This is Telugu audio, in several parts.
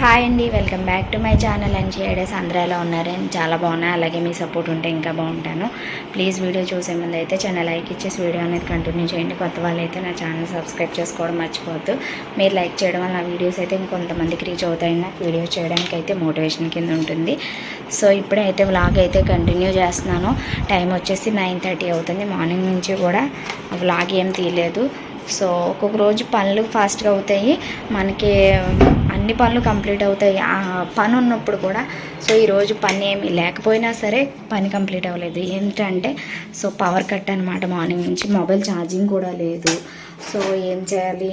హాయ్ అండి welcome back to my channel and షేడేస్ అందరూ ఎలా ఉన్నారు? నేను చాలా బాగున్నా. అలాగే మీ సపోర్ట్ ఉంటే ఇంకా బాగుంటాను. ప్లీజ్ వీడియో చూసే ముందు అయితే ఛానల్ లైక్ ఇచ్చేసి వీడియో అనేది కంటిన్యూ చేయండి. కొత్త వాళ్ళు అయితే నా ఛానల్ సబ్స్క్రైబ్ చేసుకోవడం మర్చిపోవద్దు. మీరు లైక్ చేయడం వల్ల వీడియోస్ అయితే ఇంకొంతమందికి రీచ్ అవుతాయి నాకు వీడియోస్ చేయడానికి అయితే మోటివేషన్ కింద ఉంటుంది. సో ఇప్పుడైతే వ్లాగ్ అయితే కంటిన్యూ చేస్తున్నాను. టైం వచ్చేసి నైన్ థర్టీ అవుతుంది. మార్నింగ్ నుంచి కూడా వ్లాగ్ ఏం తీయలేదు. సో ఒక్కొక్క రోజు పనులు ఫాస్ట్గా అవుతాయి. మనకి అన్ని పనులు కంప్లీట్ అవుతాయి. పని ఉన్నప్పుడు కూడా. సో ఈరోజు పని ఏమి లేకపోయినా సరే పని కంప్లీట్ అవ్వలేదు. ఏంటంటే సో పవర్ కట్ అనమాట మార్నింగ్ నుంచి. మొబైల్ ఛార్జింగ్ కూడా లేదు. సో ఏం చేయాలి?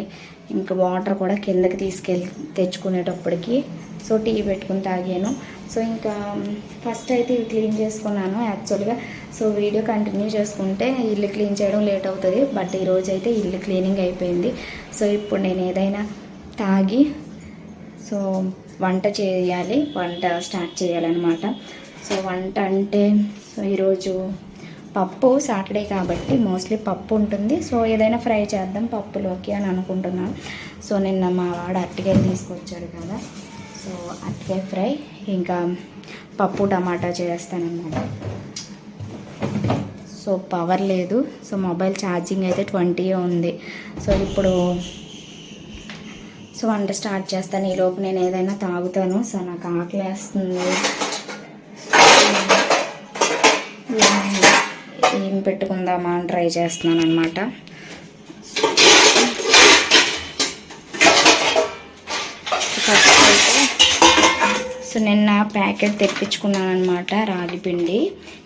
ఇంకా వాటర్ కూడా కిందకి తీసుకెళ్ళి తెచ్చుకునేటప్పటికి. సో టీ పెట్టుకుని తాగాను. సో ఇంకా ఫస్ట్ అయితే ఇవి క్లీన్ చేసుకున్నాను యాక్చువల్గా సో వీడియో కంటిన్యూ చేసుకుంటే ఇల్లు క్లీన్ చేయడం లేట్ అవుతుంది. బట్ ఈరోజు అయితే ఇల్లు క్లీనింగ్ అయిపోయింది. సో ఇప్పుడు నేను ఏదైనా తాగి సో వంట చేయాలి వంట స్టార్ట్ చేయాలన్నమాట. సో వంట అంటే సో ఈరోజు పప్పు సాటర్డే కాబట్టి మోస్ట్లీ పప్పు ఉంటుంది. సో ఏదైనా ఫ్రై చేద్దాం పప్పులోకి అని అనుకుంటున్నాను. సో నిన్న మా వాడు అరటికాయలు తీసుకొచ్చాడు కదా. సో అరటికాయ ఫ్రై ఇంకా పప్పు టమాటా చేస్తానమాట సో పవర్ లేదు. సో మొబైల్ ఛార్జింగ్ అయితే ట్వంటీ ఉంది. సో ఇప్పుడు సో వంట స్టార్ట్ చేస్తాను. ఈలోపు నేను ఏదైనా తాగుతాను. సో నాకు ఆకలి వేస్తుంది ఏం పెట్టుకుందామా అని ట్రై చేస్తున్నాను అనమాట ఫస్ట్ అయితే సో నిన్న ప్యాకెట్ తెప్పించుకున్నాను అనమాట రాగిపిండి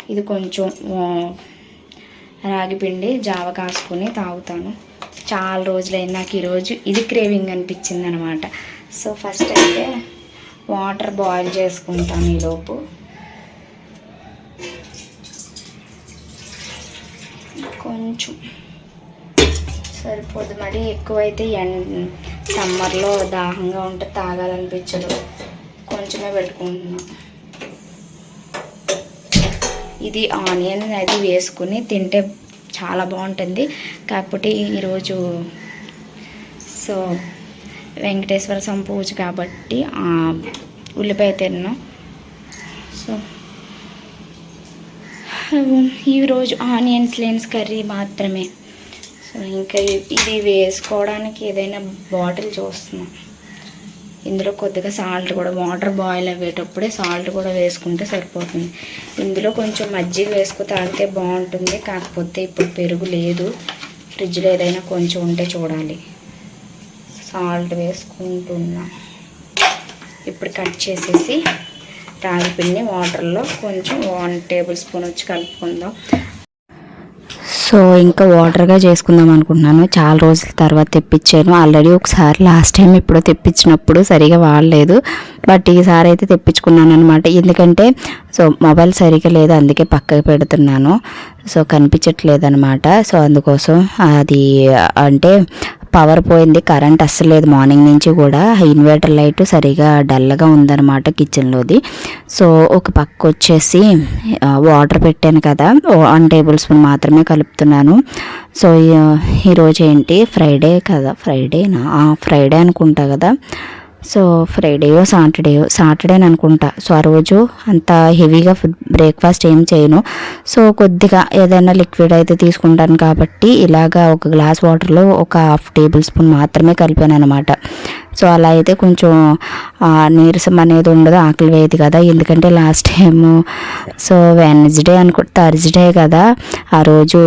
ఇది కొంచెం రాగిపిండి రాగి పిండి జావ కాసుకొని తాగుతాను. చాలా రోజులైంది. నాకు ఈరోజు ఇది క్రేవింగ్ అనిపించింది అనమాట సో ఫస్ట్ అయితే వాటర్ బాయిల్ చేసుకుంటాను ఈలోపు కొంచెం సరిపోదు. మరి ఎక్కువైతే ఎన్ సమ్మర్లో దాహంగా ఉంటే తాగాలనిపించదు. కొంచెమే పెట్టుకుంటున్నాను ఇది ఆనియన్ అది వేసుకుని తింటే చాలా బాగుంటుంది. కాకపోతే ఈరోజు సో వెంకటేశ్వర స్వామి పూజ కాబట్టి ఉల్లిపాయ తిన్నాం. సో ఈరోజు ఆనియన్స్ లేన్స్ కర్రీ మాత్రమే. సో ఇంకా ఇది వేసుకోవడానికి ఏదైనా బాటిల్ చూస్తున్నాం. ఇందులో కొద్దిగా సాల్ట్ కూడా వాటర్ బాయిల్ అయ్యేటప్పుడే సాల్ట్ కూడా వేసుకుంటే సరిపోతుంది. ఇందులో కొంచెం మజ్జిగ వేసుకుని తాగితే బాగుంటుంది కాకపోతే ఇప్పుడు పెరుగు లేదు. ఫ్రిడ్జ్లో ఏదైనా కొంచెం ఉంటే చూడాలి. సాల్ట్ వేసుకుంటున్నా. ఇప్పుడు కట్ చేసేసి రాగి పిండి వాటర్లో కొంచెం వన్ టేబుల్ స్పూన్ వచ్చి కలుపుకుందాం. సో ఇంకా వాటర్గా చేసుకుందాం అనుకుంటున్నాను. చాలా రోజుల తర్వాత తెప్పించాను. ఆల్రెడీ ఒకసారి లాస్ట్ టైం ఇప్పుడు తెప్పించినప్పుడు సరిగా వాడలేదు. బట్ ఈసారి అయితే తెప్పించుకున్నాను అనమాట ఎందుకంటే సో మొబైల్ సరిగా లేదు అందుకే పక్కకు పెడుతున్నాను. సో కనిపించట్లేదు అనమాట సో అందుకోసం అది అంటే పవర్ పోయింది కరెంట్ అస్సలు లేదు. మార్నింగ్ నుంచి కూడా ఇన్వర్టర్ లైట్ సరిగా డల్గా ఉందన్నమాట కిచెన్లోది. సో ఒక పక్క వచ్చేసి వాటర్ పెట్టాను కదా. వన్ టేబుల్ స్పూన్ మాత్రమే కలుపుతున్నాను. సో ఈరోజు ఏంటి? ఫ్రైడే కదా. ఫ్రైడేనా? ఫ్రైడే అనుకుంటా కదా. సో ఫ్రైడేయో సాటర్డేయో సాటర్డే అనుకుంటా. సో ఆ రోజు అంత హెవీగా ఫుడ్ బ్రేక్ఫాస్ట్ ఏం చేయను. సో కొద్దిగా ఏదైనా లిక్విడ్ అయితే తీసుకుంటాను కాబట్టి ఇలాగా ఒక గ్లాస్ వాటర్లో ఒక హాఫ్ టేబుల్ స్పూన్ మాత్రమే కలిపాను అనమాట సో అలా అయితే కొంచెం నీరసం అనేది ఉండదు ఆకలి వేయదు కదా. ఎందుకంటే లాస్ట్ టైం సో వెన్స్డే అనుకుంటే థర్స్డే కదా. ఆ రోజు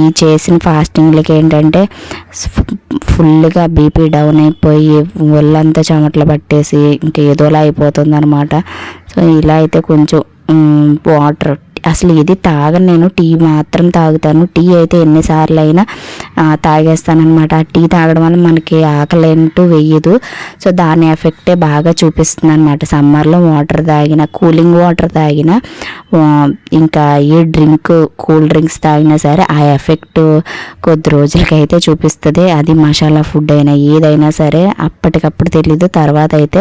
ఈ చేసిన ఫాస్టింగ్లకి ఏంటంటే ఫుల్గా బీపీ డౌన్ అయిపోయి ఒళ్ళంతా చెమట్లు పట్టేసి ఇంకా ఏదోలా అయిపోతుంది అనమాట సో ఇలా అయితే కొంచెం వాటర్ అసలు ఇది తాగను నేను. టీ మాత్రం తాగుతాను. టీ అయితే ఎన్నిసార్లు అయినా తాగేస్తానమాట ఆ టీ తాగడం వల్ల మనకి ఆకలి అంటూ వేయదు. సో దాని ఎఫెక్టే బాగా చూపిస్తుంది అనమాట సమ్మర్లో వాటర్ తాగిన కూలింగ్ వాటర్ తాగిన ఇంకా ఏ డ్రింక్ కూల్ డ్రింక్స్ తాగినా సరే ఆ ఎఫెక్ట్ కొద్ది రోజులకైతే చూపిస్తుంది. అది మసాలా ఫుడ్ అయినా ఏదైనా సరే అప్పటికప్పుడు తెలీదు. తర్వాత అయితే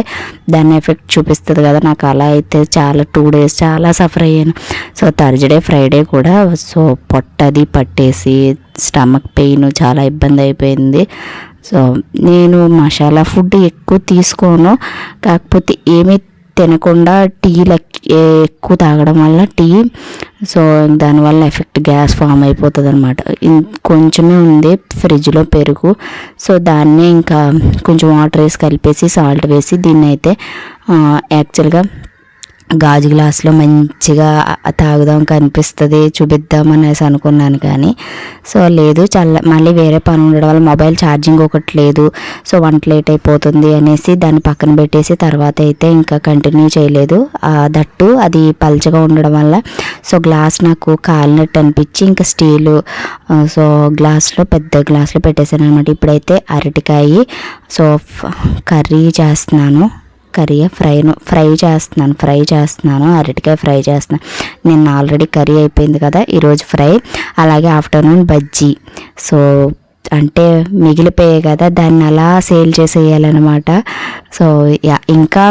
దాని ఎఫెక్ట్ చూపిస్తుంది కదా. నాకు అలా అయితే చాలా టూ డేస్ చాలా సఫర్ అయ్యాను. సో థర్స్డే ఫ్రైడే కూడా సో పొట్టది పట్టేసి స్టమక్ పెయిన్ చాలా ఇబ్బంది అయిపోయింది. సో నేను మసాలా ఫుడ్ ఎక్కువ తీసుకోను. కాకపోతే ఏమీ తినకుండా టీ ఎక్కువ తాగడం వల్ల టీ సో దానివల్ల ఎఫెక్ట్ గ్యాస్ ఫామ్ అయిపోతుంది అనమాట కొంచెమే ఉంది ఫ్రిడ్జ్లో పెరుగు. సో దాన్నే ఇంకా కొంచెం వాటర్ వేసి కలిపేసి సాల్ట్ వేసి దీన్ని అయితే యాక్చువల్గా గాజు గ్లాసులో మంచిగా తాగుదాం కనిపిస్తుంది చూపిద్దాం అనేసి అనుకున్నాను కానీ సో లేదు చల్ల మళ్ళీ వేరే పని ఉండడం వల్ల మొబైల్ ఛార్జింగ్ ఒకటి లేదు సో వంట లేట్ అయిపోతుంది అనేసి దాన్ని పక్కన పెట్టేసి తర్వాత అయితే ఇంకా కంటిన్యూ చేయలేదు. దట్టు అది పల్చగా ఉండడం వల్ల సో గ్లాస్ నాకు కాలినట్టు అనిపించి ఇంకా స్టీలు సో గ్లాస్లో పెద్ద గ్లాస్లో పెట్టేశాను అనమాట ఇప్పుడైతే అరటికాయ సో కర్రీ చేస్తున్నాను. కర్రీ ఫ్రై ఫ్రై చేస్తున్నాను ఫ్రై చేస్తున్నాను అరటికాయ ఫ్రై చేస్తున్నాను. నిన్న ఆల్రెడీ కర్రీ అయిపోయింది కదా ఈరోజు ఫ్రై. అలాగే ఆఫ్టర్నూన్ బజ్జీ. సో అంటే మిగిలిపోయాయి కదా దాన్ని అలా సేల్ చేసేయాలన్నమాట. సో ఇంకా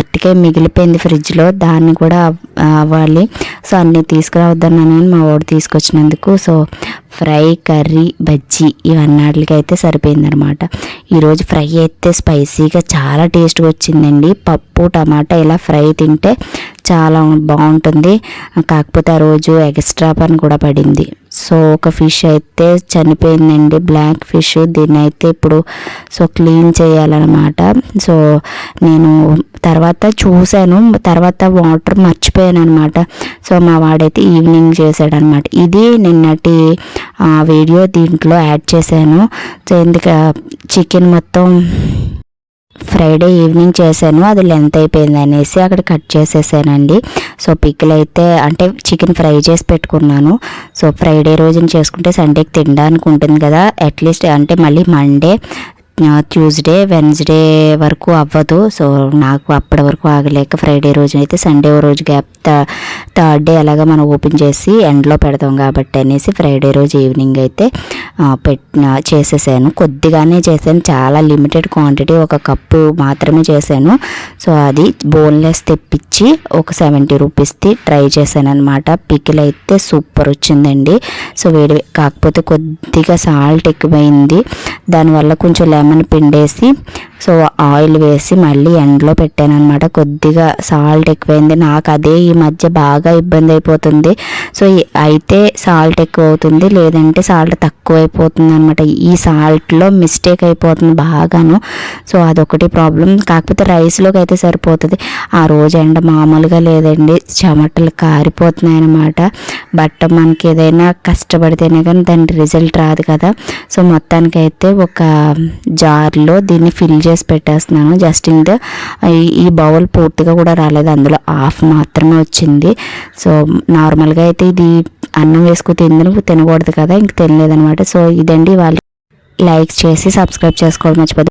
అట్టికే మిగిలిపోయింది ఫ్రిడ్జ్లో దాన్ని కూడా అవ్వాలి. సో అన్నీ తీసుకురావద్దన్నాను మా వాడు తీసుకొచ్చినందుకు. సో ఫ్రై కర్రీ బజ్జీ ఇవన్నీటికి అయితే సరిపోయిందనమాట ఈరోజు ఫ్రై అయితే స్పైసీగా చాలా టేస్ట్గా వచ్చిందండి. పప్పు టమాటా ఇలా ఫ్రై తింటే చాలా బాగుంటుంది. కాకపోతే ఆ రోజు ఎక్స్ట్రా పని కూడా పడింది. సో ఒక ఫిష్ అయితే చనిపోయిందండి బ్లాక్ ఫిష్. దీన్ని అయితే ఇప్పుడు సో క్లీన్ చేయాలన్నమాట. సో నేను తర్వాత చూశాను తర్వాత వాటర్ మర్చిపోయాను అనమాట సో మా వాడైతే ఈవినింగ్ చేశాడనమాట ఇది నిన్నటి వీడియో దీంట్లో యాడ్ చేశాను. సో ఎందుక చికెన్ మొత్తం ఫ్రైడే ఈవినింగ్ చేశాను. అది లెంత్ అయిపోయింది అనేసి అక్కడ కట్ చేసేసానండి. సో పిక్కులు అయితే అంటే చికెన్ ఫ్రై చేసి పెట్టుకున్నాను. సో ఫ్రైడే రోజున చేసుకుంటే సండేకి తినడానికి ఉంటుంది కదా. అట్లీస్ట్ అంటే మళ్ళీ మండే ట్యూస్డే వెన్స్డే వరకు అవ్వదు. సో నాకు అప్పటి వరకు ఆగలేక ఫ్రైడే రోజు అయితే సండే రోజు గ్యాప్ థర్డ్ డే అలాగా మనం ఓపెన్ చేసి ఎండ్లో పెడతాం కాబట్టి అనేసి ఫ్రైడే రోజు ఈవినింగ్ అయితే పెట్టిన చేసేసాను. కొద్దిగానే చేశాను. చాలా లిమిటెడ్ క్వాంటిటీ ఒక కప్పు మాత్రమే చేశాను. సో అది బోన్లెస్ తెప్పించి ఒక సెవెంటీ రూపీస్ది ట్రై చేశాను అనమాట పికిల్ అయితే సూపర్ వచ్చిందండి. సో వేడి కాకపోతే కొద్దిగా సాల్ట్ ఎక్కువైంది. దానివల్ల కొంచెం లెమన్ పిండేసి సో ఆయిల్ వేసి మళ్ళీ ఎండలో పెట్టాను అనమాట కొద్దిగా సాల్ట్ ఎక్కువైంది. నాకు అదే ఈ మధ్య బాగా ఇబ్బంది అయిపోతుంది సో అయితే సాల్ట్ ఎక్కువ అవుతుంది లేదంటే సాల్ట్ తక్కువ అయిపోతుంది అనమాట ఈ సాల్ట్లో మిస్టేక్ అయిపోతుంది బాగాను. సో అదొకటి ప్రాబ్లం. కాకపోతే రైస్లోకి అయితే సరిపోతుంది. ఆ రోజు ఎండ మామూలుగా లేదండి. చెమటలు కారిపోతున్నాయి అనమాట బట్ట మనకి ఏదైనా కష్టపడితేనే కానీ దాని రిజల్ట్ రాదు కదా. సో మొత్తానికైతే ఒక జార్లో దీన్ని ఫిల్ చేసి పెట్టేస్తున్నాను. జస్ట్ ఇంత ఈ బౌల్ పూర్తిగా కూడా రాలేదు. అందులో హాఫ్ మాత్రమే వచ్చింది. సో నార్మల్గా అయితే ఇది అన్నం వేసుకుని తిందని. తినకూడదు కదా ఇంక తినలేదనమాట సో ఇదండి వాళ్ళు లైక్ చేసి సబ్స్క్రైబ్ చేసుకోవడం మర్చిపోదు